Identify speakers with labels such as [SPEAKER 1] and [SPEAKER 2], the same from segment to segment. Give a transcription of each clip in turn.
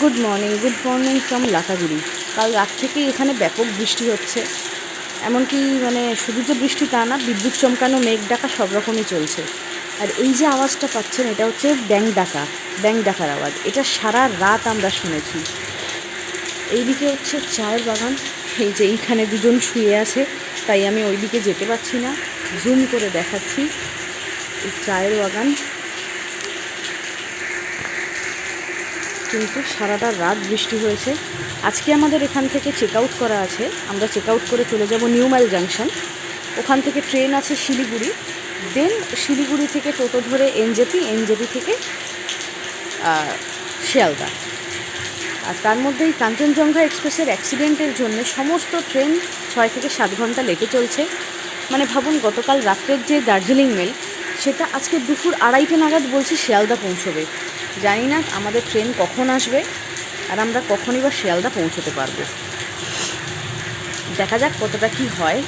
[SPEAKER 1] Good morning good morning from Lataguri কাল রাত থেকেই এখানে ব্যাপক বৃষ্টি হচ্ছে। এমনকি মানে শুধু যে বৃষ্টি তা না, বিদ্যুৎ চমকানো, মেঘ ডাকা সব রকমই চলছে। আর এই যে আওয়াজটা পাচ্ছেন, এটা হচ্ছে ব্যাং ডাকা, ব্যাং ডাকার আওয়াজ। এটা সারা রাত আমরা শুনেছি। এইদিকে হচ্ছে চায়ের বাগান। এই যে এইখানে দুজন শুয়ে আছে, তাই আমি ওইদিকে যেতে পারছি না। জুম করে দেখাচ্ছি এই চায়ের বাগান। কিন্তু সারাটা রাত বৃষ্টি হয়েছে। আজকে আমাদের এখান থেকে চেক আউট করা আছে। আমরা চেক আউট করে চলে যাব নিউ মাইল জাংশন ওখান থেকে ট্রেন আছে শিলিগুড়ি। দেন শিলিগুড়ি থেকে টোটো ধরে এনজেপি এনজেপি থেকে শিয়ালদা। আর তার মধ্যে এই কাঞ্চনজঙ্ঘা এক্সপ্রেসের অ্যাক্সিডেন্টের জন্য সমস্ত ট্রেন ছয় থেকে সাত ঘণ্টা লেগে চলছে। মানে ভাবুন, গতকাল রাত্রের যে দার্জিলিং মেল সেটা আজকে দুপুর আড়াইটে নাগাদ বলছি শিয়ালদা পৌঁছবে। জানি না আমাদের ট্রেন কখন আসবে আর আমরা কখনই বা শিয়ালদা পৌঁছতে পারব। দেখা যাক কতটা কি হয়।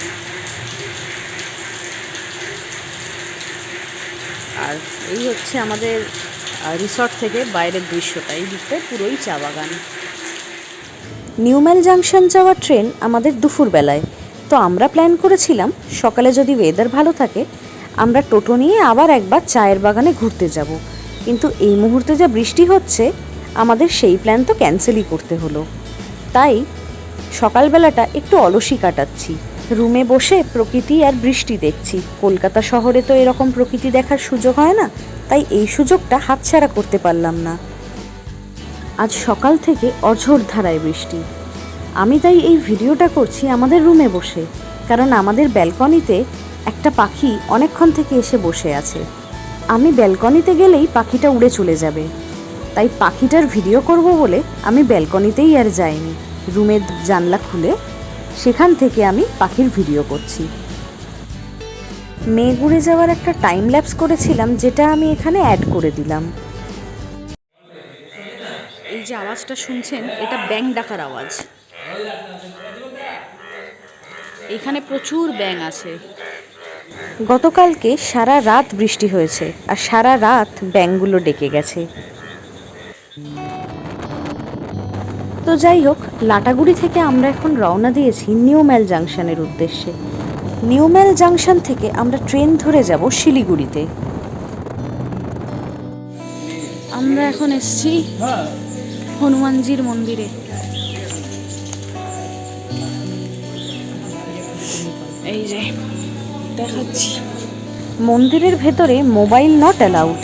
[SPEAKER 1] আর এই হচ্ছে আমাদের রিসর্ট থেকে বাইরের দৃশ্যটা। এই দিকটায় পুরোই চা বাগান। নিউম্যাল জাংশন যাওয়ার ট্রেন আমাদের দুপুরবেলায় তো আমরা প্ল্যান করেছিলাম, সকালে যদি ওয়েদার ভালো থাকে, আমরা টোটো নিয়ে আবার একবার চায়ের বাগানে ঘুরতে যাব। কিন্তু এই মুহূর্তে যা বৃষ্টি হচ্ছে, আমাদের সেই প্ল্যান তো ক্যান্সেলই করতে হলো। তাই সকালবেলাটা একটু অলসই কাটাচ্ছি। রুমে বসে প্রকৃতি আর বৃষ্টি দেখছি। কলকাতা শহরে তো এরকম প্রকৃতি দেখার সুযোগ হয় না, তাই এই সুযোগটা হাতছাড়া করতে পারলাম না। আজ সকাল থেকে অঝোর ধারায় বৃষ্টি। আমি তাই এই ভিডিওটা করছি আমাদের রুমে বসে, কারণ আমাদের ব্যালকনিতে একটা পাখি অনেকক্ষণ থেকে এসে বসে আছে। আমি ব্যালকনিতে গেলেই পাখিটা উড়ে চলে যাবে। তাই পাখিটার ভিডিও করব বলে আমি ব্যালকনিতেই আর যাইনি। রুমের জানলা খুলে সেখান থেকে আমি পাখির ভিডিও করছি। মেঘ উড়ে যাওয়ার একটা টাইম ল্যাপস করেছিলাম, যেটা আমি এখানে অ্যাড করে দিলাম। এই যে আওয়াজটা শুনছেন, এটা ব্যাং ডাকার আওয়াজ। এখানে প্রচুর ব্যাং আছে। গতকালকে সারা রাত বৃষ্টি হয়েছে আর সারা রাত ব্যাংগুলো ডেকে গেছে। তো যাই হোক, লাটাগুড়ি থেকে আমরা এখন রওনা দিয়েছি নিউ ম্যাল জাংশনের উদ্দেশ্যে। নিউ ম্যাল জাংশন থেকে আমরা ট্রেন ধরে যাব শিলিগুড়িতে। আমরা এখন এসছি হনুমানজির মন্দিরে। এই যে। দেখাচ্ছি। মন্দিরের ভেতরে মোবাইল নট অ্যালাউড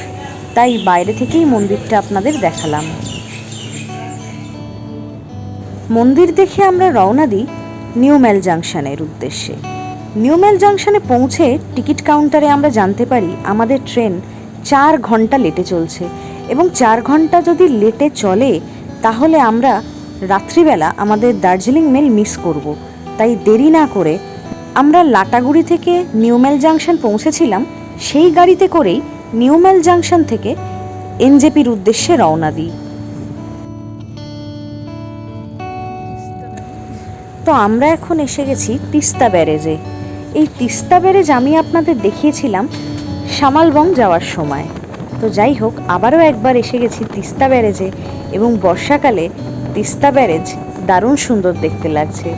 [SPEAKER 1] তাই বাইরে থেকেই মন্দিরটা আপনাদের দেখালাম। মন্দির দেখে আমরা রওনা দিই নিউম্যাল জাংশনের উদ্দেশ্যে। নিউম্যাল জাংশনে পৌঁছে টিকিট কাউন্টারে আমরা জানতে পারি আমাদের ট্রেন চার ঘণ্টা লেটে চলছে এবং চার ঘণ্টা যদি লেটে চলে, তাহলে আমরা রাত্রিবেলা আমাদের দার্জিলিং মেল মিস করব। তাই দেরি না করে আমরা লাটাগুড়ি থেকে নিউম্যাল জাংশন পৌঁছেছিলাম, সেই গাড়িতে করেই নিউম্যাল জাংশন থেকে এনজেপির উদ্দেশ্যে রওনা দিই। তো আমরা এখন এসে গেছি তিস্তা ব্যারেজে। এই তিস্তা ব্যারেজ আমি আপনাদের দেখিয়েছিলাম সামালবং যাওয়ার সময়। তো যাই হোক, আবারও একবার এসে গেছি তিস্তা ব্যারেজে এবং বর্ষাকালে তিস্তা ব্যারেজ দারুণ সুন্দর দেখতে লাগছে।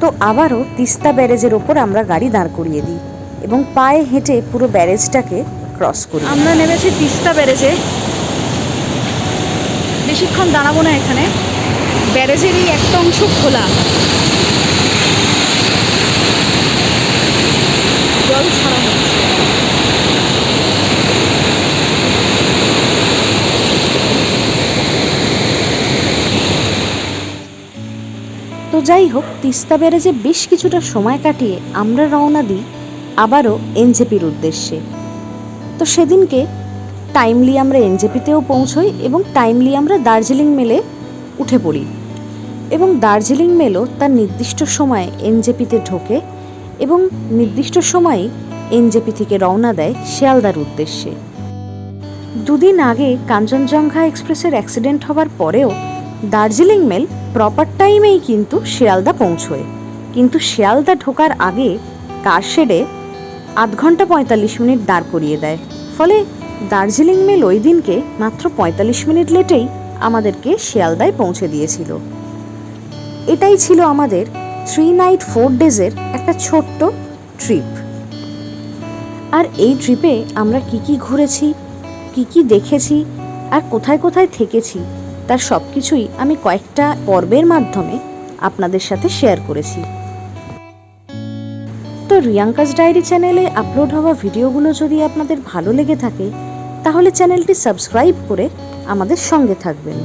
[SPEAKER 1] তো আবারও তিস্তা ব্যারেজের ওপর আমরা গাড়ি দাঁড় করিয়ে দিই এবং পায়ে হেঁটে পুরো ব্যারেজটাকে ক্রস করি। আমরা নেমেছি তিস্তা ব্যারেজে। বেশিক্ষণ দাঁড়াবো না এখানে। ব্যারেজের এই একটা অংশ খোলা। তো যাই হোক, তিস্তা ব্যারেজে বেশ কিছুটা সময় কাটিয়ে আমরা রওনা দিই আবারও এনজেপির উদ্দেশ্যে। তো সেদিনকে টাইমলি আমরা এনজেপিতেও পৌঁছই এবং টাইমলি আমরা দার্জিলিং মেলে উঠে পড়ি। এবং দার্জিলিং মেলও তার নির্দিষ্ট সময়ে এনজেপিতে ঢোকে এবং নির্দিষ্ট সময়েই এনজেপি থেকে রওনা দেয় শিয়ালদার উদ্দেশ্যে। দুদিন আগে কাঞ্চনজঙ্ঘা এক্সপ্রেসের অ্যাক্সিডেন্ট হওয়ার পরেও দার্জিলিং মেল প্রপার টাইমেই কিন্তু শিয়ালদা পৌঁছয়। কিন্তু শিয়ালদা ঢোকার আগে কার শেডে আধ ঘণ্টা পঁয়তাল্লিশ মিনিট দাঁড় করিয়ে দেয়। ফলে দার্জিলিং মেল ওই দিনকে মাত্র পঁয়তাল্লিশ মিনিট লেটেই আমাদেরকে শিয়ালদায় পৌঁছে দিয়েছিল। এটাই ছিল আমাদের থ্রি নাইট ফোর ডেজের একটা ছোট্ট ট্রিপ আর এই ট্রিপে আমরা কি কি ঘুরেছি, কি কি দেখেছি, আর কোথায় কোথায় থেকেছি তার সব কিছুই আমি কয়েকটা পর্বের মাধ্যমে আপনাদের সাথে শেয়ার করেছি। তো রিয়াঙ্কাস ডায়েরি চ্যানেলে আপলোড হওয়া ভিডিওগুলো যদি আপনাদের ভালো লেগে থাকে, তাহলে চ্যানেলটি সাবস্ক্রাইব করে আমাদের সঙ্গে থাকবেন।